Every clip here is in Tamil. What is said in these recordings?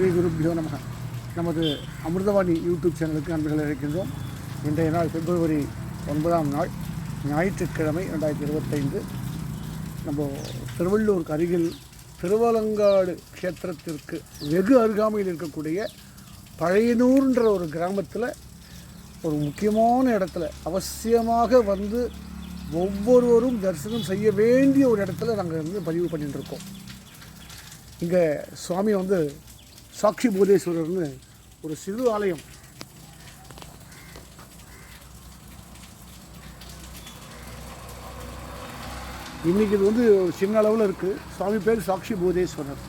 ஸ்ரீ குருபியோ நமக. நமது அமிர்தவாணி யூடியூப் சேனலுக்கு அன்புகளை இருக்கின்றோம் இன்றைய நாள் பிப்ரவரி ஒன்பதாம் நாள் ஞாயிற்றுக்கிழமை ரெண்டாயிரத்தி இருபத்தைந்து. நம்ம திருவள்ளூருக்கு அருகில் திருவலங்காடு க்ஷேத்திரத்திற்கு வெகு அருகாமையில் இருக்கக்கூடிய பழையனூர்ன்ற ஒரு கிராமத்தில் ஒரு முக்கியமான இடத்துல அவசியமாக வந்து ஒவ்வொருவரும் தரிசனம் செய்ய வேண்டிய ஒரு இடத்துல நாங்கள் வந்து பதிவு பண்ணிட்டுருக்கோம். இங்கே சுவாமி வந்து சாட்சி போதேஸ்வரர்னு ஒரு சிறு ஆலயம். இன்னைக்கு இது வந்து ஒரு சின்ன அளவில் இருக்குது சுவாமி பேர் சாட்சி போதேஸ்வரர்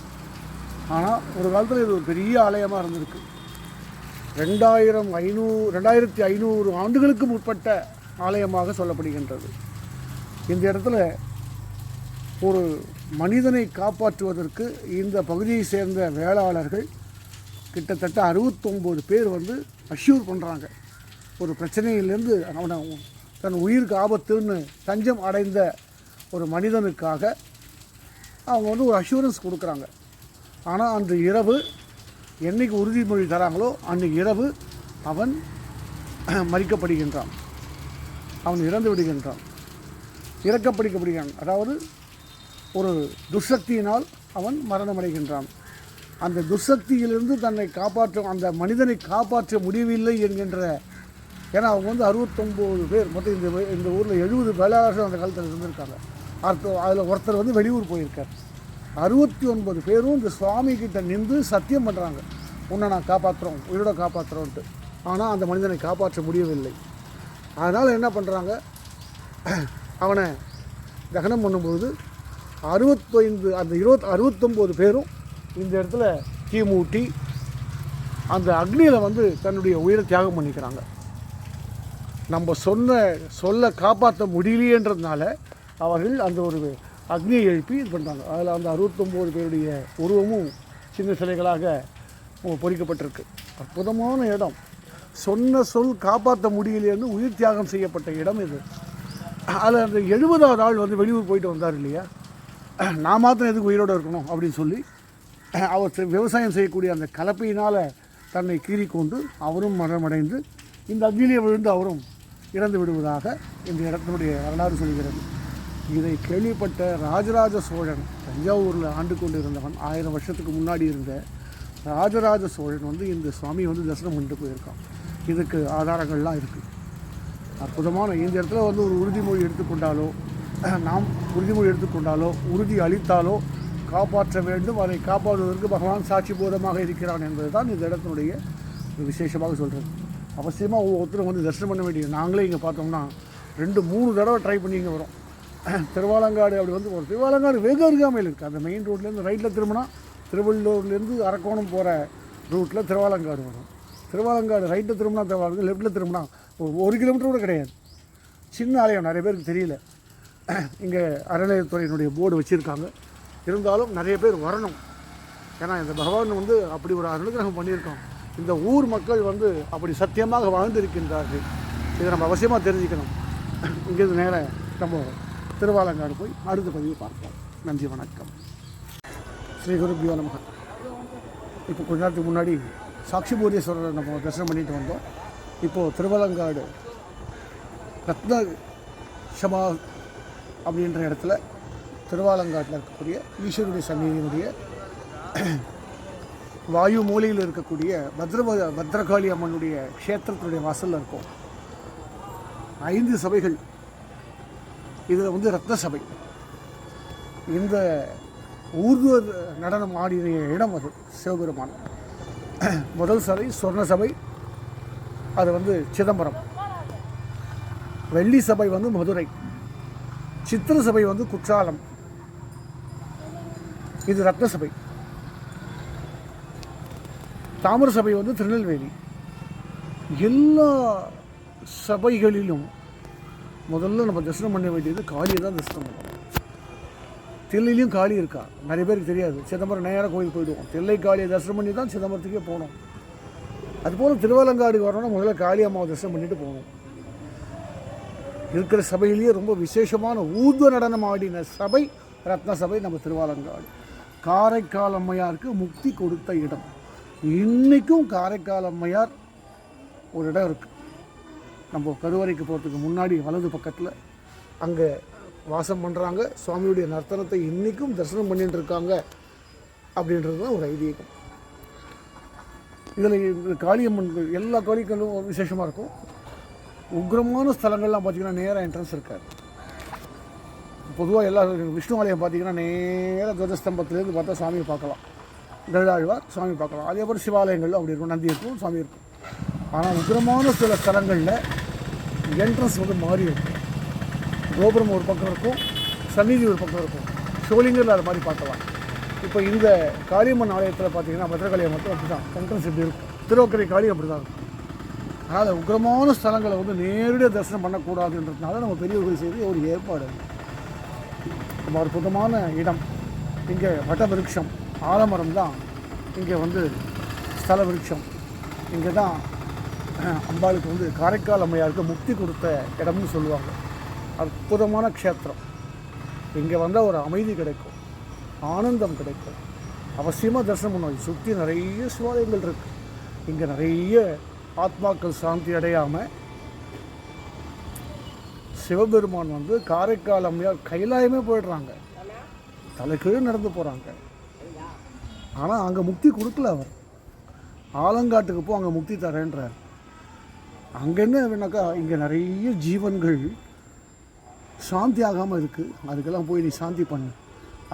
ஆனால் ஒரு காலத்தில் இது ஒரு பெரிய ஆலயமாக இருந்திருக்கு. ரெண்டாயிரம் ஐநூறு ரெண்டாயிரத்தி ஐநூறு ஆண்டுகளுக்கு முற்பட்ட ஆலயமாக சொல்லப்படுகின்றது. இந்த இடத்துல ஒரு மனிதனை காப்பாற்றுவதற்கு இந்த பகுதியை சேர்ந்த வேளாளர்கள் கிட்டத்தட்ட அறுபத்தொம்போது பேர் வந்து அஷ்யூர் பண்ணுறாங்க ஒரு பிரச்சனையிலேருந்து அவனை தன் உயிருக்கு ஆபத்துன்னு தஞ்சம் அடைந்த ஒரு மனிதனுக்காக அவங்க வந்து ஒரு அஷூரன்ஸ் கொடுக்குறாங்க. ஆனால் அன்று இரவு என்னைக்கு உறுதிமொழி தராங்களோ அன்றைக்கு இரவு அவன் மறிக்கப்படுகின்றான். அவன் இறந்து விடுகின்றான். இறக்கப்படுக்கப்படுகிறான் அதாவது ஒரு துர்சக்தியினால் அவன் மரணமடைகின்றான். அந்த துர்சக்தியிலிருந்து தன்னை காப்பாற்ற அந்த மனிதனை காப்பாற்ற முடியவில்லை என்கின்ற ஏன்னா அவங்க வந்து அறுபத்தொம்போது பேர் மொத்தம் இந்த இந்த ஊரில் எழுபது வேளாளர்கள் அந்த காலத்தில் இருந்திருக்காங்க. அடுத்த அதில் ஒருத்தர் வந்து வெளியூர் போயிருக்கார். அறுபத்தி ஒன்பது பேரும் இந்த சுவாமி கிட்ட நின்று சத்தியம் பண்ணுறாங்க உன்னை நான் காப்பாற்றுறோம் உயிரோட காப்பாற்றுறோன்ட்டு ஆனால் அந்த மனிதனை காப்பாற்ற முடியவில்லை. அதனால் என்ன பண்ணுறாங்க அவனை தகனம் பண்ணும்போது அறுபத்தைந்து அந்த இருபத் அறுபத்தொம்போது பேரும் இந்த இடத்துல தீ மூட்டி அந்த அக்னியில் வந்து தன்னுடைய உயிரை தியாகம் பண்ணிக்கிறாங்க. நம்ம சொன்ன சொல்ல காப்பாற்ற முடியலையேன்றதுனால அவர்கள் அந்த ஒரு அக்னியை எழுப்பி இது பண்ணுறாங்க அதில் அந்த அறுபத்தொம்போது பேருடைய உருவமும் சின்ன சிலைகளாக பொறிக்கப்பட்டிருக்கு. அற்புதமான இடம். சொன்ன சொல் காப்பாற்ற முடியலையேன்னு உயிர் தியாகம் செய்யப்பட்ட இடம் இது. அதில் அந்த எழுபதாவது ஆள் வந்து வெளியூர் போயிட்டு வந்தார் இல்லையா? நான் மாத்திரம் எதுக்கு உயிரோடு இருக்கணும் அப்படின்னு சொல்லி அவர் விவசாயம் செய்யக்கூடிய அந்த கலப்பையினால் தன்னை கீறிக்கொண்டு அவரும் மரணமடைந்து இந்த அக்னியிலே விழுந்து அவரும் இறந்து விடுவதாக இந்த இடத்தினுடைய வரலாறு சொல்கிறது. இதை கேள்விப்பட்ட ராஜராஜ சோழன் தஞ்சாவூரில் ஆண்டு கொண்டு இருந்தவன் ஆயிரம் வருஷத்துக்கு முன்னாடி இருந்த ராஜராஜ சோழன் வந்து இந்த சுவாமியை வந்து தரிசனம் பண்ணிட்டு போயிருக்கான். இதுக்கு ஆதாரங்கள்லாம் இருக்குது அற்புதமான இந்த இடத்துல வந்து ஒரு உறுதிமொழி எடுத்துக்கொண்டாலோ நாம் உறுதிமொழி எடுத்துக்கொண்டாலோ உறுதி அளித்தாலோ காப்பாற்ற வேண்டும் அதை காப்பாற்றுவதற்கு பகவான் சாட்சி போதமாக இருக்கிறான் என்பது தான் இந்த இடத்தினுடைய விசேஷமாக சொல்கிறது அவசியமாக ஒவ்வொருத்தரும் வந்து தரிசனம் பண்ண வேண்டியது. நாங்களே இங்கே பார்த்தோம்னா ரெண்டு மூணு தடவை ட்ரை பண்ணி இங்கே வரோம். திருவாலங்காடு அப்படி வந்து ஒரு திருவாலங்காடு வெகு அருகாமையில் இருக்குது அந்த மெயின் ரோட்லேருந்து ரைட்டில் திரும்பினா திருவள்ளூர்லேருந்து அரக்கோணம் போகிற ரூட்டில் திருவாலங்காடு வரும். திருவாலங்காடு ரைட்டில் திரும்பினா திருவாலங்காடு லெஃப்ட்டில் திரும்பினா ஒரு ஒரு கிலோமீட்டர் கூட கிடையாது. சின்ன ஆலயம் நிறைய பேருக்கு தெரியல. இங்கே அறநிலையத்துறையினுடைய போர்டு வச்சுருக்காங்க. இருந்தாலும் நிறைய பேர் வரணும். ஏன்னா இந்த பகவான் வந்து அப்படி ஒரு அனுகிரகம் பண்ணியிருக்கோம் இந்த ஊர் மக்கள் வந்து அப்படி சத்தியமாக வாழ்ந்திருக்கின்றார்கள். இதை நம்ம அவசியமாக தெரிஞ்சுக்கணும். இங்கேருந்து நேர நம்ம திருவாலங்காடு போய் அடுத்த பதிவு பார்ப்போம். நன்றி வணக்கம். ஸ்ரீ குருபியோ நமக. இப்போ கொஞ்ச நேரத்துக்கு முன்னாடி சாட்சிபூரீஸ்வரரை நம்ம தரிசனம் பண்ணிட்டு வந்தோம். இப்போது திருவலங்காடு ரத்ன ஷமா அப்படின்ற இடத்துல திருவாலங்காட்டில் இருக்கக்கூடிய ஈஸ்வருடைய சந்நிதியினுடைய வாயு மூலையில் இருக்கக்கூடிய பத்ர பத்ரகாளி அம்மனுடைய க்ஷேத்திரத்தினுடைய வாசலில் இருக்கும். ஐந்து சபைகள். இதில் வந்து ரத்ன சபை. இந்த ஊர்துவ நடனம் ஆடிய இடம் அது சிவபெருமான். முதல் சபை சொர்ண சபை அது வந்து சிதம்பரம். வெள்ளி சபை வந்து மதுரை. சித்திர சபை வந்து குற்றாலம். இது ரத்ன சபை. தாமிர சபை வந்து திருநெல்வேலி. எல்லா சபைகளிலும் முதல்ல நம்ம தரிசனம் பண்ண வேண்டியது காளியை தான் தரிசனம் பண்ணணும். தில்லையிலையும் காளி இருக்கா? நிறைய பேருக்கு தெரியாது. சிதம்பரம் நேராக கோயில் போயிடுவோம். தில்லை காளியை தரிசனம் பண்ணி தான் சிதம்பரத்துக்கே போனோம். அதுபோல் திருவாலங்காடு வரணும்னா முதல்ல காளி அம்மாவை தரிசனம் பண்ணிட்டு போகணும். இருக்கிற சபையிலேயே ரொம்ப விசேஷமான ஊர்வ நடனம் ஆடின சபை ரத்ன சபை நம்ம திருவாலங்காடு. காரைக்கால் அம்மையாருக்கு முக்தி கொடுத்த இடம். இன்றைக்கும் காரைக்கால் அம்மையார் ஒரு இடம் இருக்குது நம்ம கருவறைக்கு போகிறதுக்கு முன்னாடி வலது பக்கத்தில் அங்கே வாசம் பண்ணுறாங்க சுவாமியுடைய நர்த்தனத்தை இன்றைக்கும் தரிசனம் பண்ணிட்டு இருக்காங்க அப்படின்றது தான் ஒரு ஐதீகம். இதில் காளியம்மன் எல்லா காளிகளும் விசேஷமாக இருக்கும். உக்ரமான ஸ்தலங்கள்லாம் பார்த்திங்கன்னா நேராக என்ட்ரன்ஸ் இருக்காது. பொதுவாக எல்லா விஷ்ணு ஆலயம் பார்த்தீங்கன்னா நேராக துவஜஸ்தம்பத்துலேருந்து பார்த்தா சாமியை பார்க்கலாம். கருடாழ்வார் சாமி பார்க்கலாம். அதே போல் சிவாலயங்கள் அப்படி இருக்கும். நந்தி இருக்கும் சாமி இருக்கும். ஆனால் உக்கிரமான சில ஸ்தலங்களில் என்ட்ரன்ஸ் வந்து மாறி இருக்கும். கோபுரம் ஒரு பக்கம் இருக்கும். சந்நிதி ஒரு பக்கம் இருக்கும். ஷோலிங்கரில் அது மாதிரி பார்க்கலாம். இப்போ இந்த காளியம்மன் ஆலயத்தில் பார்த்தீங்கன்னா பத்திரகாளியை மட்டும் அப்படி தான் என்ட்ரன்ஸ் இப்படி இருக்கும். திருவக்கரை காளி அப்படி தான் இருக்கும். அதனால் உக்கிரமான ஸ்தலங்களை வந்து நேரடியாக தரிசனம் பண்ணக்கூடாதுன்றதுனால நம்ம பெரியவர்கள் செய்து ஒரு ஏற்பாடு. ரொம்ப அற்புதமான இடம். இங்கே வட விருட்சம் ஆலமரம் தான் இங்கே வந்து ஸ்தல விருட்சம் இங்கே தான் அம்பாளுக்கு வந்து காரைக்கால் அம்மையாருக்கு முக்தி கொடுத்த இடம்னு சொல்லுவாங்க. அற்புதமான க்ஷேத்திரம். இங்கே வந்தால் ஒரு அமைதி கிடைக்கும். ஆனந்தம் கிடைக்கும். அவசியமாக தரிசனம் பண்ணுவோம். சுற்றி நிறைய சிவாலயங்கள் இருக்குது இங்கே நிறைய ஆத்மாக்கள் சாந்தி அடையாமல் சிவபெருமான் வந்து காரைக்கால் அம்மையார் கைலாயமே போயிடுறாங்க. தலைக்கீழே நடந்து போகிறாங்க ஆனால் அங்கே முக்தி கொடுக்கல அவர். ஆலங்காட்டுக்கு போ அங்கே முக்தி தரேன்றார். அங்கே என்ன வேணாக்கா இங்கே நிறைய ஜீவன்கள் சாந்தி ஆகாமல் இருக்குது அதுக்கெல்லாம் போய் நீ சாந்தி பண்ணு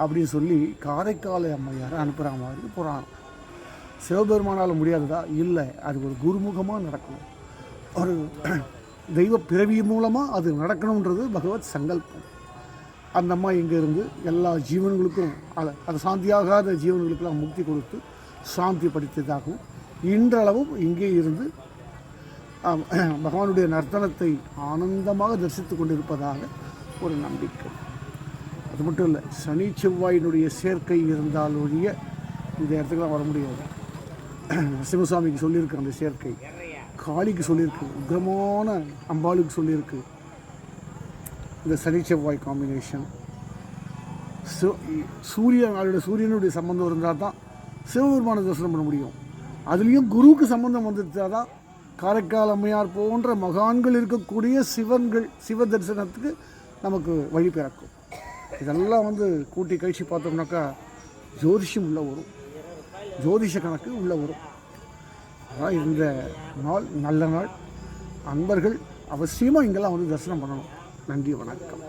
அப்படின்னு சொல்லி காரைக்கால் அம்மையாரை அனுப்புகிற மாதிரி போகிறான் சிவபெருமானால் முடியாததா? இல்லை. அது ஒரு குருமுகமாக நடக்கும். ஒரு தெய்வ பிறவி மூலமாக அது நடக்கணுன்றது பகவத் சங்கல்பம். அந்த அம்மா இங்கேருந்து எல்லா ஜீவன்களுக்கும் அதை அது சாந்தியாகாத ஜீவன்களுக்கெல்லாம் முக்தி கொடுத்து சாந்தி படித்ததாகவும் இன்றளவும் இங்கே இருந்து பகவானுடைய நர்த்தனத்தை ஆனந்தமாக தரிசித்து கொண்டிருப்பதாக ஒரு நம்பிக்கை. அது மட்டும் இல்லை சனி செவ்வாயினுடைய சேர்க்கை இருந்தால் ஒழிய இந்த இடத்துக்குலாம் வர முடியாது. நரசிம்மசாமிக்கு சொல்லியிருக்கு அந்த சேர்க்கை. காளிக்கு சொல்லியிருக்கு. உக்ரமான அம்பாளுக்கு சொல்லியிருக்கு. இந்த சனி செவ்வாய் காம்பினேஷன் சூரியன் அவருடைய சூரியனுடைய சம்பந்தம் இருந்தால் தான் சிவபெருமான தரிசனம் பண்ண முடியும். அதுலேயும் குருவுக்கு சம்பந்தம் வந்துட்டா தான் காரைக்கால் அம்மையார் போன்ற மகான்கள் இருக்கக்கூடிய சிவன்கள் சிவ தரிசனத்துக்கு நமக்கு வழி பிறக்கும். இதெல்லாம் வந்து கூட்டி கழிச்சு பார்த்தோம்னாக்கா ஜோதிஷம் உள்ள வரும். ஜோதிஷ கணக்கு உள்ள வரும். இந்த நாள் நல்ல நாள். அன்பர்கள் அவசியமாக இங்கெல்லாம் வந்து தரிசனம் பண்ணணும். நன்றி வணக்கம்.